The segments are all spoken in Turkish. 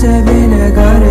ዘቤ ነጋር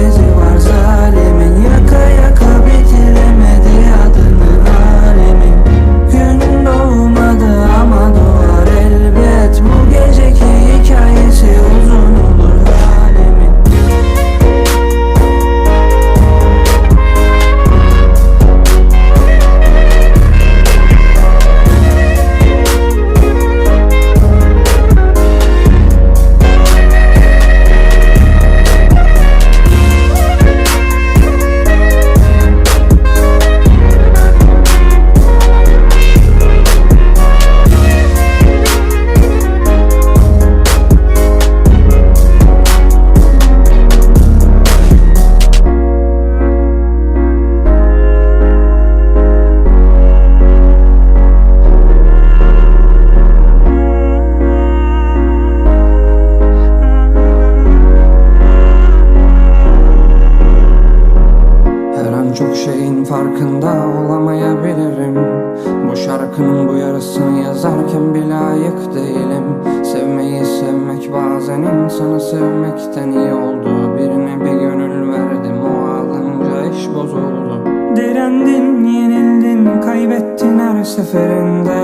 Kim bir layık değilim. Sevmeyi sevmek bazen insanı sevmekten iyi oldu. Birine bir gönül verdim o alınca iş bozuldu. Direndin, yenildin, kaybettin her seferinde.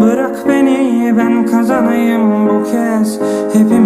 Bırak beni ben kazanayım bu kez. Hepimiz